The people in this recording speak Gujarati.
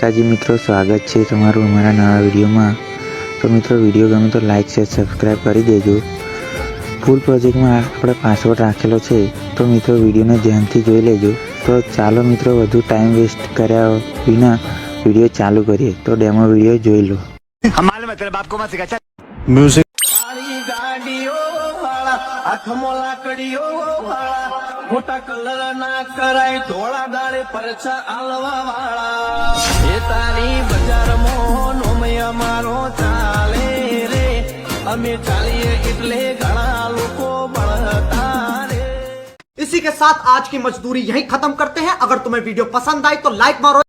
તાજી મિત્રો સ્વાગત છે તમારું અમારા નવા વિડીયોમાં. તો મિત્રો વીડિયો ગમે તો લાઇક શેર સબસ્ક્રાઈબ કરી દેજો. ફૂલ પ્રોજેક્ટમાં આપણે પાસવર્ડ રાખેલો છે. તો મિત્રો વિડીયોને ધ્યાનથી જોઈ લેજો. તો ચાલો મિત્રો વધુ ટાઈમ વેસ્ટ કર્યા વિના વીડિયો ચાલુ કરીએ. તો ડેમો વીડિયો જોઈ લો. મ્યુઝિક મોટા કલર ના કરાય ધોળા દાડે પરચા આલવા વાળા. તારી બજારમાં નોમય મારો ચાલે રે અમે ચાલીએ એટલે ઘણા લોકો બળતા રે इसी के साथ आज की मजदूरी यहीं खत्म करते हैं अगर तुम्हें वीडियो पसंद आई तो लाइक मारो